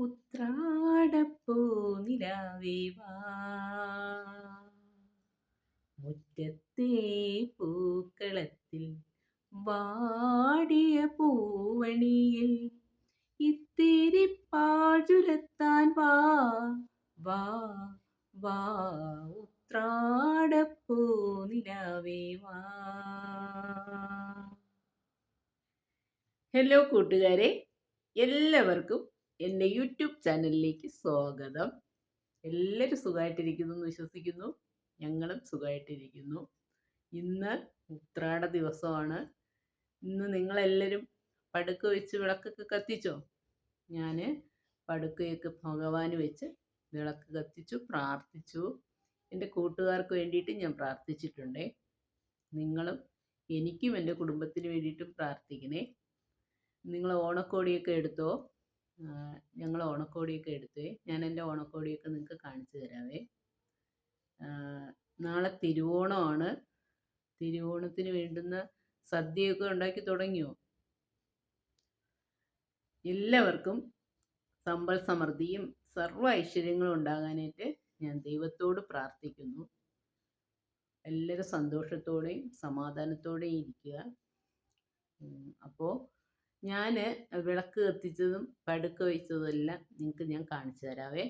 ഉത്രാടപ്പൂ നിലാവേ വാ. മുറ്റത്തെ പൂക്കളത്തിൽ വാടിയ പൂവണിയിൽ ഇത്തിരി പാഴുരത്താൻ വാ. വാ വാ ഉത്രാടപ്പൂ നിലാവേവാ ഹലോ കൂട്ടുകാരെ. എല്ലാവർക്കും എന്റെ യൂട്യൂബ് ചാനലിലേക്ക് സ്വാഗതം. എല്ലാവരും സുഖമായിട്ടിരിക്കുന്നു എന്ന് വിശ്വസിക്കുന്നു. ഞങ്ങളും സുഖമായിട്ടിരിക്കുന്നു ഇന്ന് ഉത്രാട ദിവസമാണ്. ഇന്ന് നിങ്ങളെല്ലാവരും പടുക്ക വെച്ച് വിളക്കൊക്കെ കത്തിച്ചോ? ഞാൻ പടുക്കയൊക്കെ ഭഗവാന് വെച്ച് വിളക്ക് കത്തിച്ചു പ്രാർത്ഥിച്ചു. എന്റെ കൂട്ടുകാർക്ക് വേണ്ടിയിട്ട് ഞാൻ പ്രാർത്ഥിച്ചിട്ടുണ്ട്. നിങ്ങളും എനിക്കും എന്റെ കുടുംബത്തിന് വേണ്ടിയിട്ടും പ്രാർത്ഥിക്കണേ. നിങ്ങൾ ഓണക്കോടിയൊക്കെ എടുത്തോ? ഞങ്ങൾ ഓണക്കോടിയൊക്കെ എടുത്തേ. ഞാൻ എന്റെ ഓണക്കോടിയൊക്കെ നിങ്ങൾക്ക് കാണിച്ചു തരാവേ. നാളെ തിരുവോണമാണ്. തിരുവോണത്തിന് വേണ്ടുന്ന സദ്യയൊക്കെ ഉണ്ടാക്കി തുടങ്ങിയോ? എല്ലാവർക്കും സമ്പൽ സമൃദ്ധിയും സർവ ഐശ്വര്യങ്ങളും ഉണ്ടാകാനായിട്ട് ഞാൻ ദൈവത്തോട് പ്രാർത്ഥിക്കുന്നു. എല്ലാവരും സന്തോഷത്തോടെയും സമാധാനത്തോടെയും ഇരിക്കുക. അപ്പോൾ ഞാൻ വിളക്ക് കത്തിച്ചതും പടുക്ക വെച്ചതും എല്ലാം നിങ്ങൾക്ക് ഞാൻ കാണിച്ചു തരാവേ.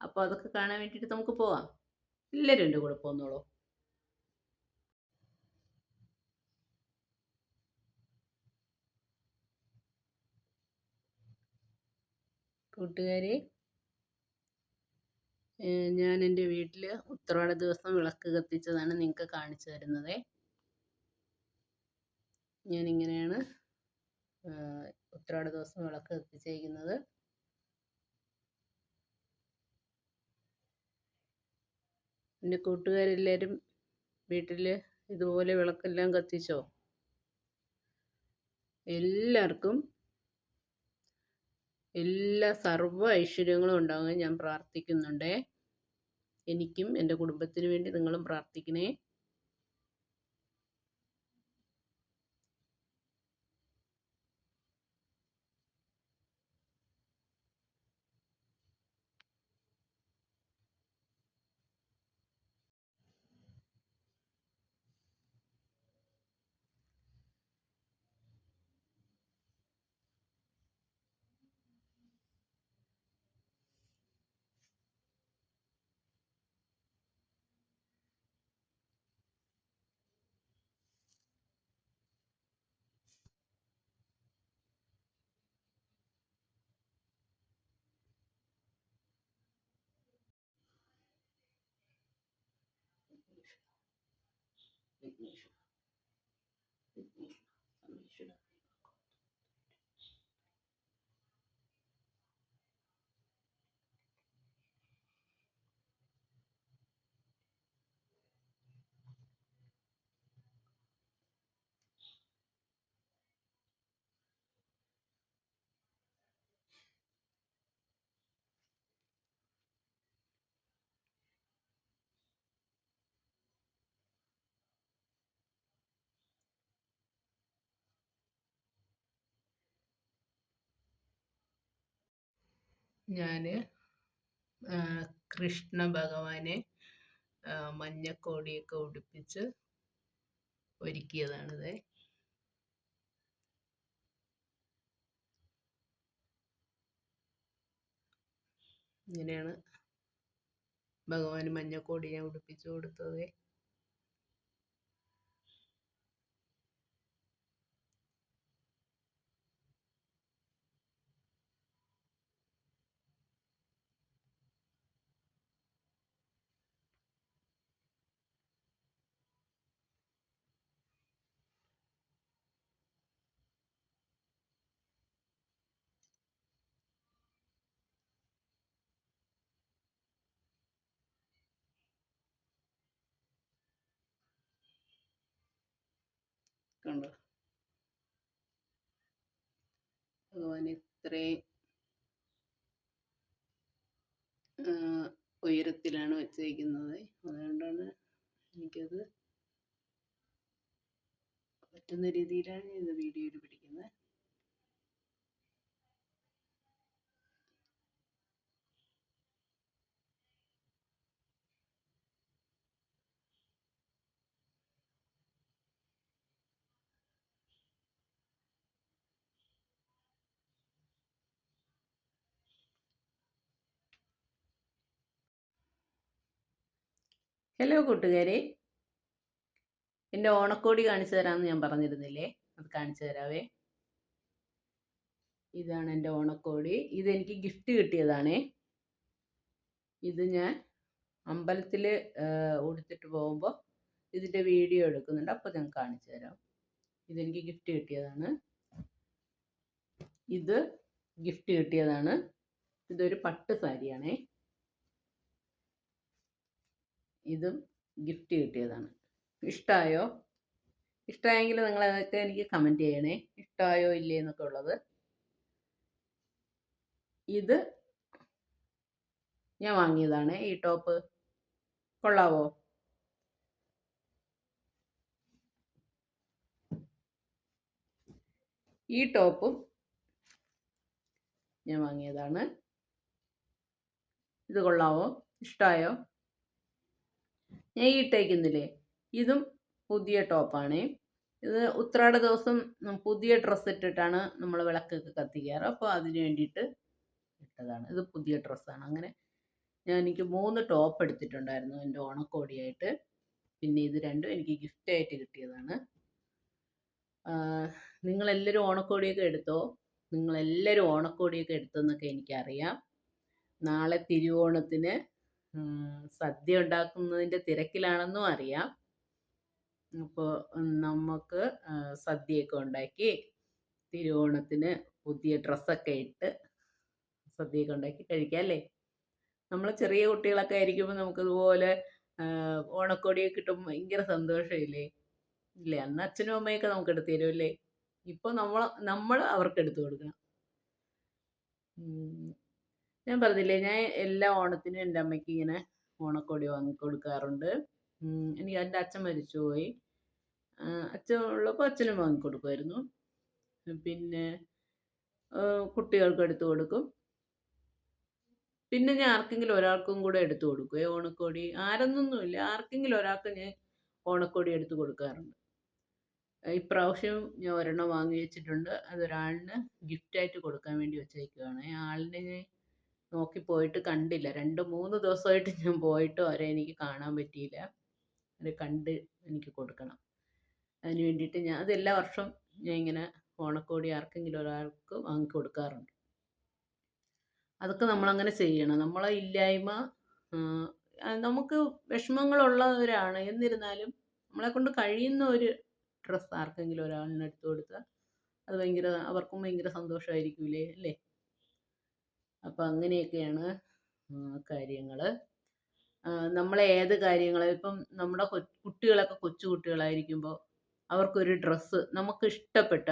അപ്പോൾ അതൊക്കെ കാണാൻ വേണ്ടിയിട്ട് നമുക്ക് പോവാം. എല്ലാവരും എന്റെ കൂടെ പോന്നോളൂ. കൂട്ടുകാരെ ഞാൻ എന്റെ വീട്ടിൽ ഉത്രാട ദിവസം വിളക്ക് കത്തിച്ചതാണ് നിങ്ങൾക്ക് കാണിച്ചു തരുന്നത്. ഞാനിങ്ങനെയാണ് ഉത്രാട ദിവസം വിളക്ക് കത്തിച്ചേക്കുന്നത് എന്റെ കൂട്ടുകാരെല്ലാവരും വീട്ടിൽ ഇതുപോലെ വിളക്കെല്ലാം കത്തിച്ചോ? എല്ലാവർക്കും എല്ലാ സർവ ഐശ്വര്യങ്ങളും ഉണ്ടാകാൻ ഞാൻ പ്രാർത്ഥിക്കുന്നുണ്ടേ. എനിക്കും എന്റെ കുടുംബത്തിന് വേണ്ടി നിങ്ങളും പ്രാർത്ഥിക്കണേ. with nature. ഞാൻ കൃഷ്ണ ഭഗവാനെ മഞ്ഞക്കോടിയൊക്കെ ഉടുപ്പിച്ച് ഒരുക്കിയതാണിത്. ഇങ്ങനെയാണ് ഭഗവാന് മഞ്ഞക്കോടി ഞാൻ ഉടുപ്പിച്ചു കൊടുത്തത്. കണ്ടോ? ഭഗവാൻ ഇത്രയും ഉയരത്തിലാണ് വെച്ചിരിക്കുന്നത്. അതുകൊണ്ടാണ് എനിക്കത് പറ്റുന്ന രീതിയിലാണ് ഇത് വീഡിയോയിൽ പിടിക്കുന്നത്. ഹലോ കൂട്ടുകാരെ. എന്റെ ഓണക്കോടി കാണിച്ചു തരാമെന്ന് ഞാൻ പറഞ്ഞിരുന്നില്ലേ? അത് കാണിച്ചു തരാവേ. ഇതാണ് എന്റെ ഓണക്കോടി. ഇതെനിക്ക് ഗിഫ്റ്റ് കിട്ടിയതാണേ. ഇത് ഞാൻ അമ്പലത്തിൽ ഉടുത്തിട്ട് പോകുമ്പോൾ ഇതിന്റെ വീഡിയോ എടുക്കുന്നുണ്ട്. അപ്പോൾ ഞാൻ കാണിച്ചു തരാം. ഇതെനിക്ക് ഗിഫ്റ്റ് കിട്ടിയതാണ്. ഇത് ഗിഫ്റ്റ് കിട്ടിയതാണ്. ഇതൊരു പട്ട് സാരിയാണേ. ഇതും ഗിഫ്റ്റ് കിട്ടിയതാണ്. ഇഷ്ടമായോ ഇഷ്ടമായെങ്കിൽ നിങ്ങൾ അതൊക്കെ എനിക്ക് കമന്റ് ചെയ്യണേ. ഇഷ്ടമായോ ഇല്ലേ എന്നൊക്കെ ഉള്ളത്. ഇത് ഞാൻ വാങ്ങിയതാണ്. ഈ ടോപ്പ് കൊള്ളാവോ? ഈ ടോപ്പും ഞാൻ വാങ്ങിയതാണ്. ഇത് കൊള്ളാവോ? ഇഷ്ടമായോ ഞാൻ ഈ ഇട്ടേക്കുന്നില്ലേ? ഇതും പുതിയ ടോപ്പാണ് ഇത് ഉത്രാട ദിവസം പുതിയ ഡ്രസ്സ് ഇട്ടിട്ടാണ് നമ്മൾ വിളക്കൊക്കെ കത്തിക്കാറ്. അപ്പോൾ അതിന് വേണ്ടിയിട്ട് ഇട്ടതാണ്. ഇത് പുതിയ ഡ്രസ്സാണ് അങ്ങനെ ഞാൻ എനിക്ക് മൂന്ന് ടോപ്പ് എടുത്തിട്ടുണ്ടായിരുന്നു എന്റെ ഓണക്കോടിയായിട്ട്. പിന്നെ ഇത് രണ്ടും എനിക്ക് ഗിഫ്റ്റായിട്ട് കിട്ടിയതാണ്. നിങ്ങളെല്ലാവരും ഓണക്കോടിയൊക്കെ എടുത്തോ? നിങ്ങളെല്ലാവരും ഓണക്കോടിയൊക്കെ എടുത്തെന്നൊക്കെ എനിക്കറിയാം. നാളെ തിരുവോണത്തിന് സദ്യ ഉണ്ടാക്കുന്നതിന്റെ തിരക്കിലാണെന്നും അറിയാം. അപ്പോൾ നമുക്ക് സദ്യയൊക്കെ ഉണ്ടാക്കി തിരുവോണത്തിന് പുതിയ ഡ്രസ്സൊക്കെ ഇട്ട് സദ്യയൊക്കെ ഉണ്ടാക്കി കഴിക്കാം അല്ലേ? നമ്മൾ ചെറിയ കുട്ടികളൊക്കെ ആയിരിക്കുമ്പോൾ നമുക്കിതുപോലെ ഓണക്കോടിയൊക്കെ കിട്ടുമ്പോൾ ഭയങ്കര സന്തോഷമില്ലേ? ഇല്ലേ? അന്ന് അച്ഛനും അമ്മയൊക്കെ നമുക്ക് എടുത്തു തരും ഇപ്പോൾ നമ്മൾ നമ്മൾ അവർക്ക് എടുത്തു കൊടുക്കണം. ഞാൻ പറഞ്ഞില്ലേ ഞാൻ എല്ലാ ഓണത്തിനും എന്റെ അമ്മയ്ക്ക് ഇങ്ങനെ ഓണക്കോടി വാങ്ങിക്കൊടുക്കാറുണ്ട് എനിക്ക് എന്റെ അച്ഛൻ മരിച്ചുപോയി. അച്ഛൻ ഉള്ളപ്പോൾ അച്ഛനും വാങ്ങിക്കൊടുക്കുമായിരുന്നു പിന്നെ കുട്ടികൾക്ക് എടുത്തു കൊടുക്കും. പിന്നെ ഞാൻ ആർക്കെങ്കിലും ഒരാൾക്കും കൂടെ എടുത്തു കൊടുക്കും ഓണക്കോടി? ആരെന്നൊന്നുമില്ല. ആർക്കെങ്കിലും ഒരാൾക്ക് ഞാൻ ഓണക്കോടി എടുത്തു കൊടുക്കാറുണ്ട്. ഇപ്രാവശ്യം ഞാൻ ഒരെണ്ണം വാങ്ങി വെച്ചിട്ടുണ്ട്. അതൊരാളിന് ഗിഫ്റ്റായിട്ട് കൊടുക്കാൻ വേണ്ടി വെച്ചേക്കുവാണ്. ആളിനെ ഞാൻ നോക്കി പോയിട്ട് കണ്ടില്ല. രണ്ട് മൂന്ന് ദിവസമായിട്ട് ഞാൻ പോയിട്ട് വരെ എനിക്ക് കാണാൻ പറ്റിയില്ല. അത് കണ്ട് എനിക്ക് കൊടുക്കണം. അതിന് വേണ്ടിയിട്ട് ഞാൻ അത് എല്ലാ വർഷവും ഞാൻ ഇങ്ങനെ ഓണക്കോടി ആർക്കെങ്കിലും ഒരാൾക്ക് വാങ്ങി കൊടുക്കാറുണ്ട്. അതൊക്കെ നമ്മളങ്ങനെ ചെയ്യണം. നമ്മളെ ഇല്ലായ്മ നമുക്ക് വിഷമങ്ങളുള്ളവരാണ്. എന്നിരുന്നാലും നമ്മളെ കൊണ്ട് കഴിയുന്ന ഒരു ഡ്രസ്സ് ആർക്കെങ്കിലും ഒരാളിന് എടുത്തു കൊടുത്താൽ അത് ഭയങ്കര അവർക്കും ഭയങ്കര സന്തോഷമായിരിക്കൂലേ അല്ലേ? അപ്പം അങ്ങനെയൊക്കെയാണ് കാര്യങ്ങൾ നമ്മൾ ഏത് കാര്യങ്ങൾ ഇപ്പം നമ്മുടെ കുട്ടികളൊക്കെ കൊച്ചു കുട്ടികളായിരിക്കുമ്പോൾ അവർക്കൊരു ഡ്രസ്സ് നമുക്ക് ഇഷ്ടപ്പെട്ട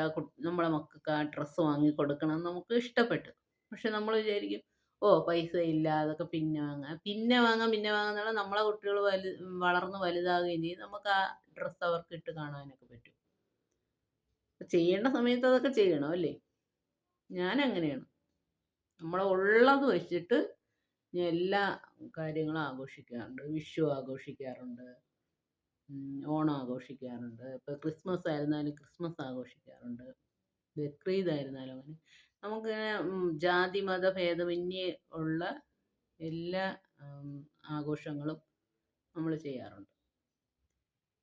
നമ്മളെ മക്കൾക്ക് ആ ഡ്രസ്സ് വാങ്ങി കൊടുക്കണം നമുക്ക് ഇഷ്ടപ്പെട്ടു. പക്ഷെ നമ്മൾ വിചാരിക്കും ഓ പൈസ ഇല്ല അതൊക്കെ പിന്നെ വാങ്ങാം. പിന്നെ വാങ്ങാം പിന്നെ വാങ്ങാന്നുള്ള നമ്മളെ കുട്ടികൾ വലു വളർന്ന് വലുതാകുകയും ചെയ്യും നമുക്ക് ആ ഡ്രസ്സ് അവർക്ക് ഇട്ട് കാണാനൊക്കെ പറ്റും. ചെയ്യേണ്ട സമയത്ത് അതൊക്കെ ചെയ്യണം അല്ലേ? ഞാൻ അങ്ങനെയാണ് നമ്മൾ ഉള്ളത് വെച്ചിട്ട് എല്ലാ കാര്യങ്ങളും ആഘോഷിക്കാറുണ്ട്. വിഷു ആഘോഷിക്കാറുണ്ട്. ഓണം ആഘോഷിക്കാറുണ്ട്. ഇപ്പോൾ ക്രിസ്മസ് ആയിരുന്നാലും ക്രിസ്മസ് ആഘോഷിക്കാറുണ്ട്. ബക്രീദ് ആയിരുന്നാലും അങ്ങനെ. നമുക്കിങ്ങനെ ജാതി മത ഭേദമന്യേ ഉള്ള എല്ലാ ആഘോഷങ്ങളും നമ്മൾ ചെയ്യാറുണ്ട്.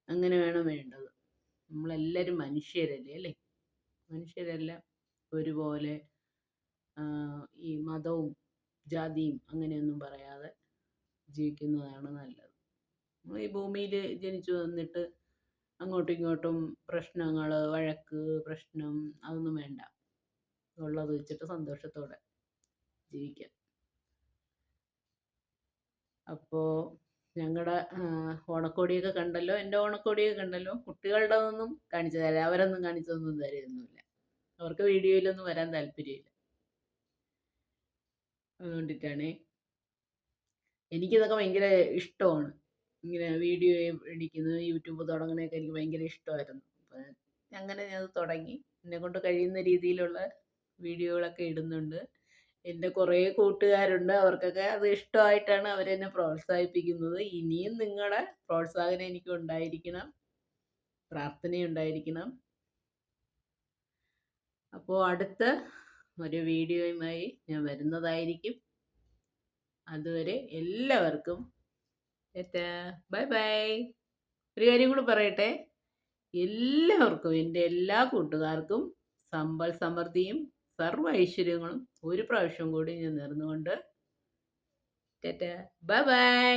അങ്ങനെ വേണം വേണ്ടത്. നമ്മളെല്ലാവരും മനുഷ്യരല്ലേ അല്ലേ? മനുഷ്യരെല്ലാം ഒരുപോലെ ഈ മതവും ജാതിയും അങ്ങനെയൊന്നും പറയാതെ ജീവിക്കുന്നതാണ് നല്ലത്. ഈ ഭൂമിയിൽ ജനിച്ചു വന്നിട്ട് അങ്ങോട്ടും ഇങ്ങോട്ടും പ്രശ്നങ്ങൾ വഴക്ക് പ്രശ്നം അതൊന്നും വേണ്ട. ഉള്ളത് വെച്ചിട്ട് സന്തോഷത്തോടെ ജീവിക്കാം. അപ്പോൾ ഞങ്ങളുടെ ഓണക്കോടിയൊക്കെ കണ്ടല്ലോ? എന്റെ ഓണക്കോടിയൊക്കെ കണ്ടല്ലോ? കുട്ടികളുടെ ഒന്നും കാണിച്ചു തരാം അവരൊന്നും കാണിച്ചതൊന്നും തരുന്നില്ല അവർക്ക് വീഡിയോയിലൊന്നും വരാൻ താല്പര്യമില്ല. അതുകൊണ്ടിട്ടാണ്. എനിക്കിതൊക്കെ ഭയങ്കര ഇഷ്ടമാണ്. ഇങ്ങനെ വീഡിയോ എഡിക്കുന്നത് യൂട്യൂബ് തുടങ്ങുന്നതൊക്കെ എനിക്ക് ഭയങ്കര ഇഷ്ടമായിരുന്നു. അങ്ങനെ ഞാൻ തുടങ്ങി. എന്നെ കൊണ്ട് കഴിയുന്ന രീതിയിലുള്ള വീഡിയോകളൊക്കെ ഇടുന്നുണ്ട്. എന്റെ കുറേ കൂട്ടുകാരുണ്ട്. അവർക്കൊക്കെ അത് ഇഷ്ടമായിട്ടാണ് അവരെന്നെ പ്രോത്സാഹിപ്പിക്കുന്നത്. ഇനിയും നിങ്ങളുടെ പ്രോത്സാഹനം എനിക്ക് ഉണ്ടായിരിക്കണം. പ്രാർത്ഥനയുണ്ടായിരിക്കണം. അപ്പോൾ അടുത്ത ഒരു വീഡിയോയുമായി ഞാൻ വരുന്നതായിരിക്കും. അതുവരെ എല്ലാവർക്കും ബൈ ബൈ. ഒരു കാര്യം കൂടി പറയട്ടെ. എല്ലാവർക്കും എന്റെ എല്ലാ കൂട്ടുകാർക്കും സമ്പൽ സമൃദ്ധിയും സർവ ഐശ്വര്യങ്ങളും ഒരു പ്രാവശ്യം കൂടി ഞാൻ നേർന്നുകൊണ്ട്. ടാറ്റ. Bye bye.